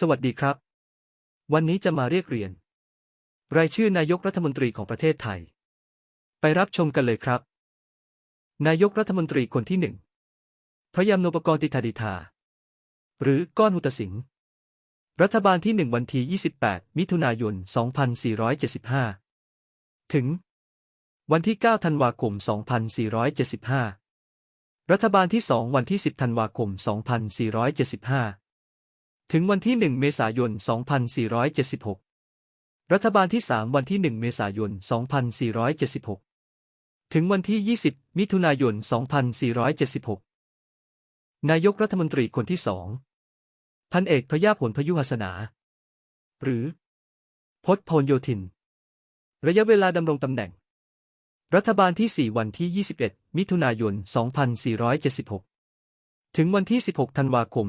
สวัสดีครับ วันนี้จะมาเรียกเรียน รายชื่อนายกรัฐมนตรีของประเทศไทย ไปรับชมกันเลยครับ นายกรัฐมนตรีคนที่หนึ่งพระยามนปกรณ์ติธาดิธา หรือก้อนหุตสิงห์รัฐบาลที่หนึ่งวันที่ 28 มิถุนายน 2475 ถึง วันที่ 9 ธันวาคม 2475 รัฐบาลที่2วันที่ 10 ธันวาคม 2475 ถึงวันที่ 1 เมษายน 2476 รัฐบาลที่ 3 วันที่ 1 เมษายน 2476 ถึงวันที่ 20 มิถุนายน 2476 นายกรัฐมนตรีคนที่สอง พันเอกพระยาผลพยุหสนา หรือพจน์พลโยธิน ระยะเวลาดำรงตำแหน่ง รัฐบาลที่ 4 วันที่ 21 มิถุนายน 2476 ถึงวันที่ 16 ธันวาคม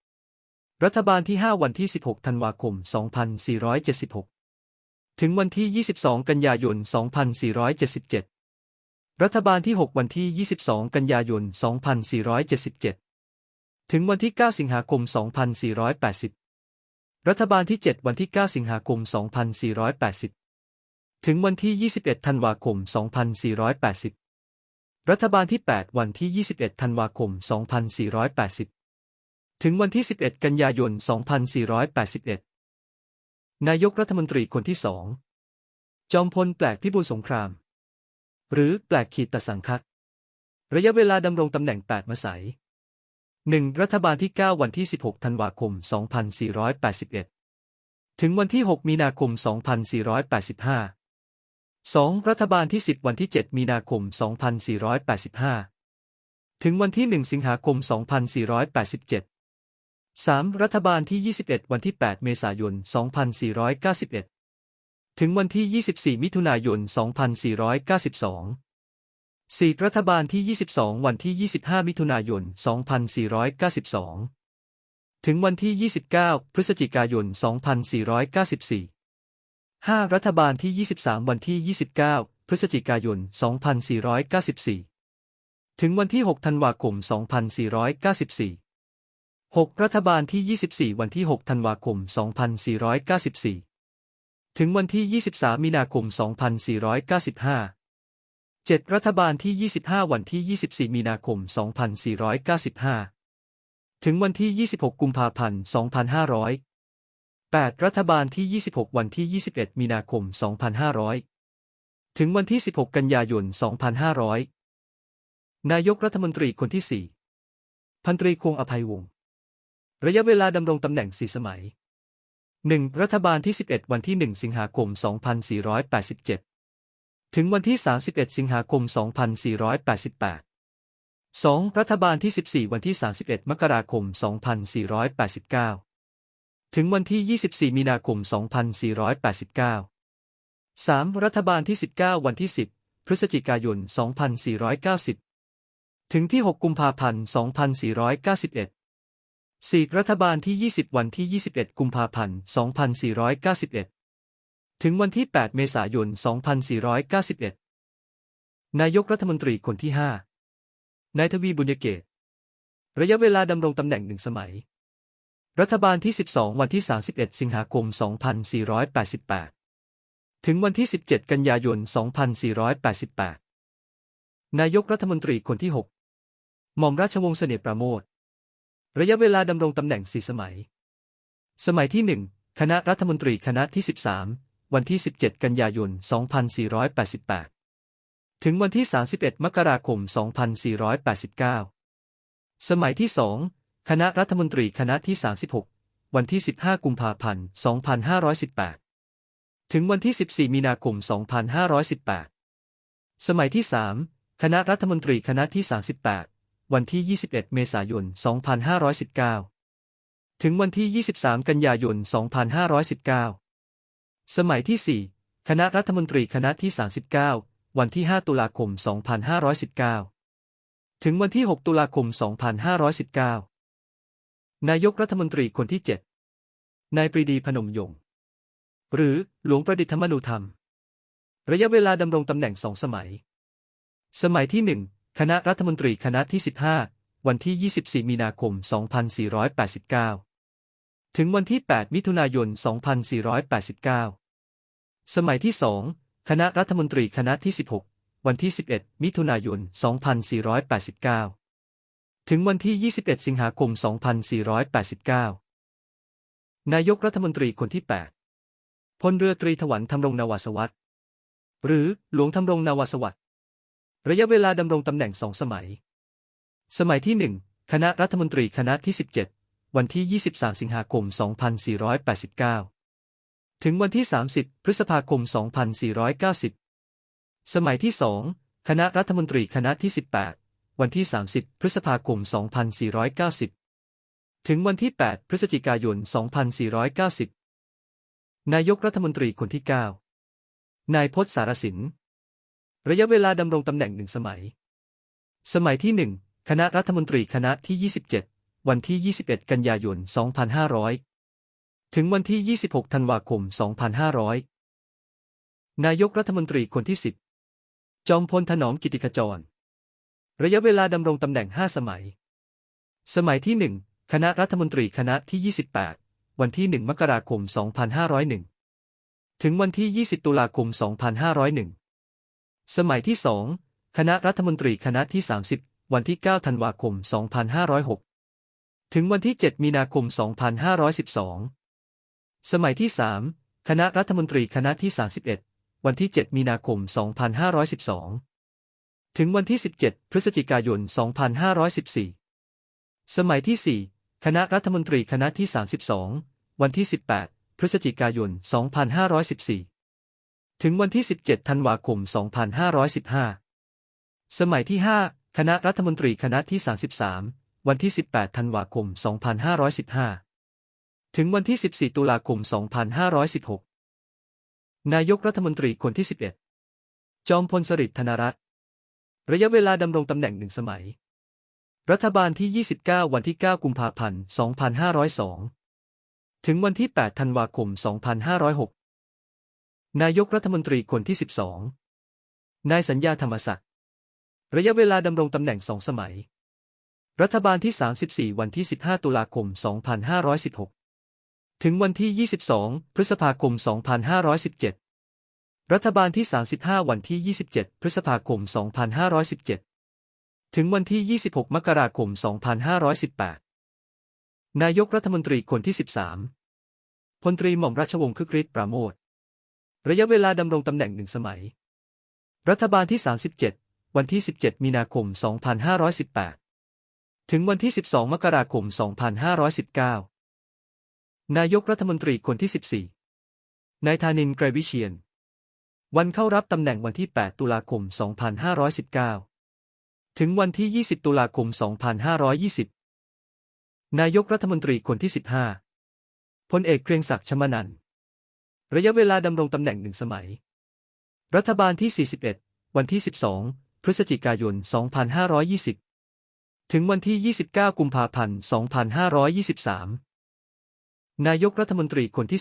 2476 รัฐบาลที่ 5 วันที่ 16 ธันวาคม 2476 ถึงวันที่ 22 กันยายน 2477 รัฐบาลที่ 6 วันที่ 22 กันยายน 2477 ถึงวันที่ 9 สิงหาคม 2480 รัฐบาลที่ 7 วันที่ 9 สิงหาคม 2480 ถึงวันที่ 21 ธันวาคม 2480 รัฐบาลที่ 8 วันที่ 21 ธันวาคม 2480 ถึงวันที่ 11 กันยายน 2481 นายกรัฐมนตรีคนที่สอง จอมพลแปลกพิบูลสงคราม หรือแปลกขีดตสังคักระยะเวลาดำรงตำแหน่ง 8 มาสัย 1. รัฐบาลที่ 9 วันที่ 16 ธันวาคม 2481 ถึงวันที่ 6 มีนาคม 2485 2. รัฐบาลที่ 10 วันที่ 7 มีนาคม 2485 ถึงวันที่ 1 สิงหาคม 2487 3. รัฐบาลที่ 21 วันที่ 8 เมษายน 2491 ถึงวันที่ 24 มิถุนายน 2492 4. รัฐบาลที่ 22 วันที่ 25 มิถุนายน 2492 ถึงวันที่ 29 พฤศจิกายน 2494 5. รัฐบาลที่ 23 วันที่ 29 พฤศจิกายน 2494 ถึงวันที่ 6 ธันวาคม 2494 6. รัฐบาลที่ 24 วันที่ 6 ธันวาคม 2494 ถึงวันที่ 23 มีนาคม 2495 7. รัฐบาลที่ 25 วันที่ 24 มีนาคม 2495 ถึงวันที่ 26 กุมภาพันธ์ 2500 8. รัฐบาลที่ 26 วันที่ 21 มีนาคม 2500 ถึงวันที่ 16 กันยายน 2500 นายกรัฐมนตรีคนที่ 4 พันตรีควงอภัยวงศ์ ระยะเวลาดำรงตำแหน่ง 4 สมัย 1. รัฐบาลที่ 11 วันที่ 1 สิงหาคม 2487 ถึงวันที่ 31 สิงหาคม 2488 2. รัฐบาลที่ 14 วันที่ 31 มกราคม 2489 ถึงวันที่ 24 มีนาคม 2489 3. รัฐบาลที่ 19 วันที่ 10 พฤศจิกายน 2490 ถึงที่ 6 กุมภาพันธ์ 2491 4. รัฐบาลที่ 20 วันที่ 21 กุมภาพันธ์ 2491 ถึงวันที่ 8 เมษายน 2491 นายกรัฐมนตรีคนที่ 5 นายทวีบุญเกต ระยะเวลาดำรงตำแหน่งหนึ่งสมัย รัฐบาลที่ 12 วันที่ 31 สิงหาคม 2488 ถึงวันที่ 17 กันยายน 2488 นายกรัฐมนตรีคนที่ 6 หม่อมราชวงศ์เสน่ห์ประโมท ระยะเวลาดำรงตำแหน่งสี่สมัย สมัยที่ 1 คณะรัฐมนตรีคณะที่ 13 วันที่ 17 กันยายน 2488 ถึงวันที่ 31 มกราคม 2489 สมัยที่ 2 คณะรัฐมนตรีคณะที่ 36 วันที่ 15 กุมภาพันธ์ 2518 ถึงวันที่ 14 มีนาคม 2518 สมัยที่ 3 คณะรัฐมนตรีคณะที่ 38 วันที่ 21 เมษายน 2519 ถึงวันที่ 23 กันยายน 2519 สมัยที่ 4 คณะรัฐมนตรีคณะที่ 39 วันที่ 5 ตุลาคม 2519 ถึงวันที่ 6 ตุลาคม 2519 นายกรัฐมนตรีคนที่ 7 นายปรีดีพนมยงค์หรือหลวงประดิษฐมนูธรรม ระยะเวลาดำรงตำแหน่งสองสมัย สมัยที่ 1 คณะรัฐมนตรีคณะที่ 15 วันที่ 24 มีนาคม 2489 ถึงวันที่ 8 มิถุนายน 2489 สมัยที่ 2 คณะรัฐมนตรีคณะที่ 16 วันที่ 11 มิถุนายน 2489 ถึงวันที่ 21 สิงหาคม 2489 นายกรัฐมนตรีคนที่ 8 พลเรือตรีถวันธำรงนาวาสวัสดิ์ หรือหลวงธำรงนาวาสวัสดิ์ ระยะเวลาดำรงตำแหน่งสองสมัย สมัยที่ 1 คณะรัฐมนตรีคณะที่ 17 วันที่ 23 สิงหาคม 2489 ถึงวันที่ 30 พฤษภาคม 2490 สมัยที่ 2 คณะรัฐมนตรีคณะที่ 18 วันที่ 30 พฤษภาคม 2490 ถึงวันที่ 8 พฤศจิกายน 2490 นายกรัฐมนตรีคนที่ 9 นายพจน์สารสิน ระยะเวลาดำรงตำแหน่งหนึ่งสมัย สมัยที่ 1 คณะรัฐมนตรีคณะที่ 27 วันที่ 21 กันยายน 2500 ถึงวันที่ 26 ธันวาคม 2500 นายกรัฐมนตรีคนที่ 10 จอมพลถนอมกิติขจร ระยะเวลาดำรงตำแหน่ง 5 สมัย สมัยที่ 1 คณะรัฐมนตรีคณะที่ 28 วันที่ 1 มกราคม 2501 ถึงวันที่ 20 ตุลาคม 2501 สมัยที่ 2 คณะรัฐมนตรีคณะที่ 30 วันที่ 9 ธันวาคม 2506 ถึงวันที่ 7 มีนาคม 2512 สมัยที่ 3 คณะรัฐมนตรีคณะที่ 31 วันที่ 7 มีนาคม 2512 ถึงวันที่ 17 พฤศจิกายน 2514 สมัยที่ 4 คณะรัฐมนตรีคณะที่ 32 วันที่ 18 พฤศจิกายน 2514 ถึงวันที่ 17 ธันวาคม 2515 สมัยที่ 5 คณะรัฐมนตรีคณะที่ 33 วันที่ 18 ธันวาคม 2515 ถึงวันที่ 14 ตุลาคม 2516 นายกรัฐมนตรีคนที่ 11 จอมพลสฤษดิ์ธนรัตน์ ระยะเวลาดำรงตำแหน่งหนึ่งสมัย รัฐบาลที่ 29 วันที่ 9 กุมภาพันธ์ 2502 ถึงวันที่ 8 ธันวาคม 2506 นายกรัฐมนตรีคนที่ 12 นายสัญญาธรรมศักดิ์ ระยะเวลาดำรงตำแหน่งสองสมัย รัฐบาลที่ 34 วันที่ 15 ตุลาคม 2516 ถึงวันที่ 22 พฤษภาคม 2517 รัฐบาลที่ 35 วันที่ 27 พฤษภาคม 2517 ถึงวันที่ 26 มกราคม 2518 นายกรัฐมนตรีคนที่ 13 พลตรีหม่อมราชวงศ์คึกฤทธิ์ปราโมท ระยะเวลาดำรงตำแหน่งหนึ่งสมัย รัฐบาลที่ 37 วันที่ 17 มีนาคม 2518 ถึงวันที่ 12 มกราคม 2519 นายกรัฐมนตรีคนที่ 14 นายธานินไกรวิเชียน วันเข้ารับตำแหน่งวันที่ 8 ตุลาคม 2519 ถึงวันที่ 20 ตุลาคม 2520 นายกรัฐมนตรีคนที่ 15พลเอกเกรียงศักดิ์ชมนันระยะเวลาดำรงตำแหน่งหนึ่งสมัย รัฐบาลที่ 41 วันที่ 12 พฤศจิกายน 2520 ถึงวันที่ 29 กุมภาพันธ์ 2523 นายกรัฐมนตรีคนที่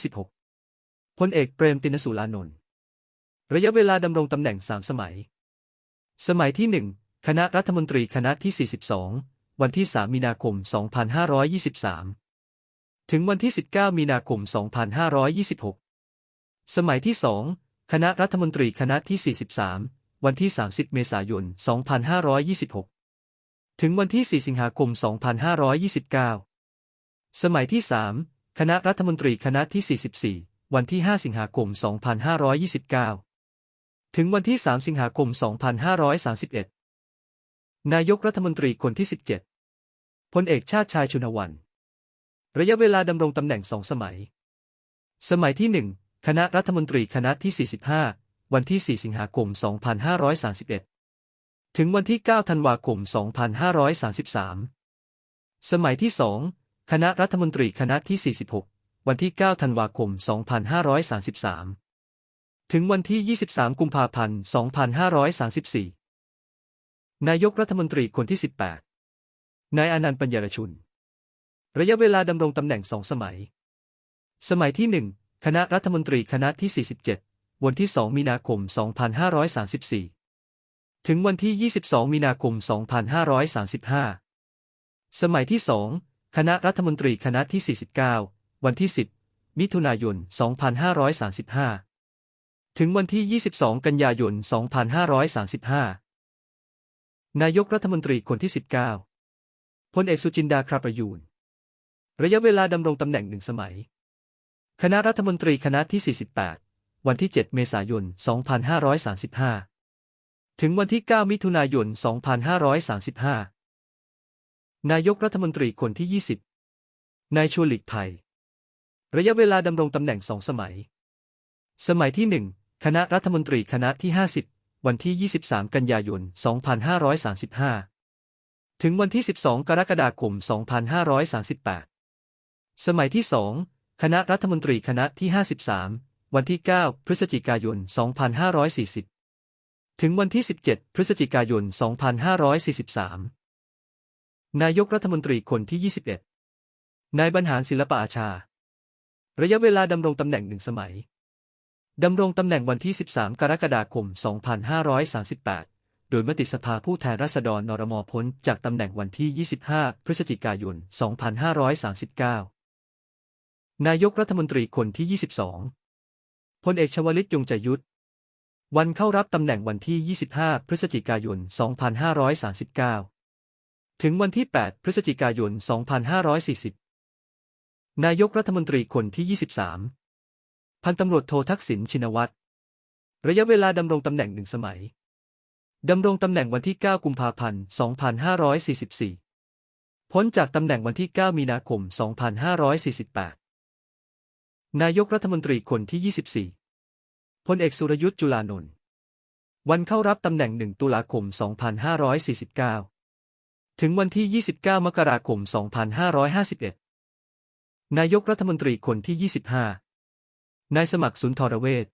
16พลเอกเปรมตินสุรานนท์ ระยะเวลาดำรงตำแหน่งสามสมัย สมัยที่ 1 คณะรัฐมนตรีคณะที่ 42 วันที่ 3 มีนาคม 2523 ถึงวันที่ 19 มีนาคม 2526 สมัยที่ 2 คณะรัฐมนตรีคณะที่ 43 วันที่ 30 เมษายน 2526 ถึงวันที่ 4 สิงหาคม 2529 สมัยที่ 3 คณะรัฐมนตรีคณะที่ 44 วันที่ 5 สิงหาคม 2529 ถึงวันที่ 3 สิงหาคม 2531 นายกรัฐมนตรีคนที่ 17 พลเอกชาติชายชุนวัน ระยะเวลาดำรงตำแหน่งสองสมัย สมัยที่ 1 คณะรัฐมนตรีคณะที่ 45 วันที่ 4 สิงหาคม 2531 ถึงวันที่ 9 ธันวาคม 2533 สมัยที่ 2 คณะรัฐมนตรีคณะที่ 46 วันที่ 9 ธันวาคม 2533 ถึงวันที่ 23 กุมภาพันธ์ 2534 นายกรัฐมนตรีคนที่ 18 นายอนันต์ปัญญารชุน ระยะเวลาดำรงตำแหน่งสองสมัย สมัยที่ 1 คณะรัฐมนตรีคณะที่ 47 วันที่ 2 มีนาคม 2534 ถึงวันที่ 22 มีนาคม 2535 สมัยที่ 2 คณะรัฐมนตรีคณะที่ 49 วันที่ 10 มิถุนายน 2535 ถึงวันที่ 22 กันยายน 2535 นายกรัฐมนตรีคนที่ 19 พลเอกสุจินดาคราประยูน ระยะเวลาดำรงตำแหน่งหนึ่งสมัย คณะรัฐมนตรีคณะที่ 48 วันที่ 7 เมษายน 2535 ถึงวันที่ 9 มิถุนายน 2535 นายกรัฐมนตรีคนที่ 20 นายชวนหลีกภัยระยะเวลาดำรงตำแหน่งสองสมัยสมัยที่1 คณะรัฐมนตรีคณะที่ 50 วันที่ 23 กันยายน 2535 ถึงวันที่ 12 กรกฎาคม 2538 สมัยที่ 2 คณะรัฐมนตรีคณะที่ 53 วันที่ 9 พฤศจิกายน 2540 ถึงวันที่ 17 พฤศจิกายน 2543 นายกรัฐมนตรีคนที่ 21 นายบรรหารศิลปอาชา ระยะเวลาดำรงตำแหน่งหนึ่งสมัย ดำรงตำแหน่งวันที่ 13 กรกฎาคม 2538 โดยมติสภาผู้แทนราษฎรนรมพ้นจากตำแหน่งวันที่ 25 พฤศจิกายน 2539 นายกรัฐมนตรีคนที่ 22 พลเอกชวลิตยงใจยุทธ วันเข้ารับตำแหน่งวันที่ 25 พฤศจิกายน 2539 ถึงวันที่ 8 พฤศจิกายน 2540 นายกรัฐมนตรีคนที่ 23 พันตำรวจโททักษิณชินวัตร ระยะเวลาดำรงตำแหน่งหนึ่งสมัย ดำรงตำแหน่งวันที่ 9 กุมภาพันธ์ 2544 พ้นจากตำแหน่งวันที่ 9 มีนาคม 2548 นายกรัฐมนตรีคนที่ 24 พลเอกสุรยุทธ์จุลานนท์ วันเข้ารับตำแหน่ง 1 ตุลาคม 2549 ถึงวันที่ 29 มกราคม 2551 นายกรัฐมนตรีคนที่ 25 นายสมัครสุนทรเวช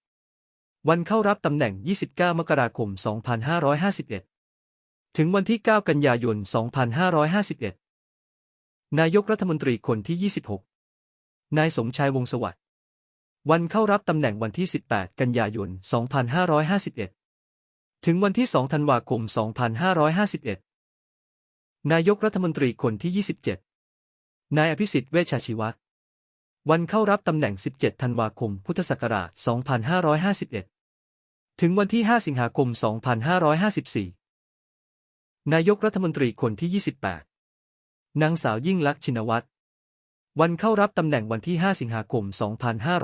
วันเข้ารับตำแหน่ง 29 มกราคม 2551 ถึงวันที่ 9 กันยายน 2551 นายกรัฐมนตรีคนที่ 26 นายสมชายวงศ์สวัสดิ์วันเข้ารับตำแหน่งวันที่ 18 กันยายน 2551 ถึงวันที่ 2 ธันวาคม 2551 นายกรัฐมนตรีคนที่ 27 นายอภิสิทธิ์เวชชาชีวะ วันเข้ารับตำแหน่ง 17 ธันวาคม พุทธศักราช 2551 ถึงวันที่ 5 สิงหาคม 2554 นายกรัฐมนตรีคนที่ 28 นางสาวยิ่งลักษณ์ชินวัตร วันเข้ารับตำแหน่งวันที่ 5 สิงหาคม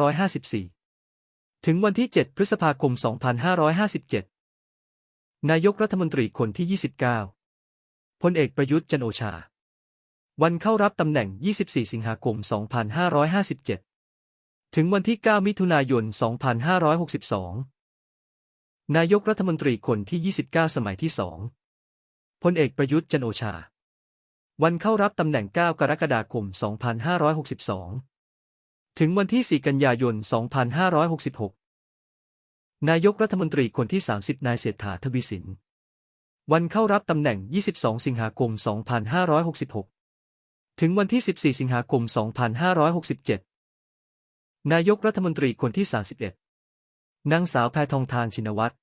2554 ถึงวันที่ 7 พฤษภาคม 2557 นายกรัฐมนตรีคนที่ 29 พลเอกประยุทธ์จันโอชา วันเข้ารับตำแหน่ง 24 สิงหาคม 2557 ถึงวันที่ 9 มิถุนายน 2562 นายกรัฐมนตรีคนที่ 29 สมัยที่2พลเอกประยุทธ์จันโอชา วันเข้ารับตำแหน่ง 9 กรกฎาคม 2562 ถึงวันที่ 4 กันยายน 2566 นายกรัฐมนตรีคนที่ 30 นายเศรษฐาทวีสิน วันเข้ารับตำแหน่ง 22 สิงหาคม 2566 ถึงวันที่ 14 สิงหาคม 2567 นายกรัฐมนตรีคนที่ 31 นางสาวแพทองทานชินวัตร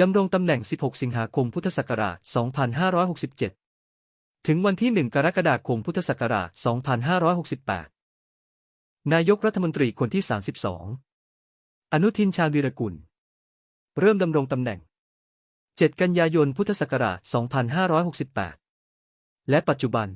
ดำรงตำแหน่ง 16 สิงหาคม พุทธศักราช 2567 ถึงวันที่ 1 กรกฎาคม พุทธศักราช 2568 นายกรัฐมนตรีคนที่ 32 อนุทินชาญวีรกุล เริ่มดำรงตำแหน่ง 7 กันยายน พุทธศักราช 2568 และปัจจุบัน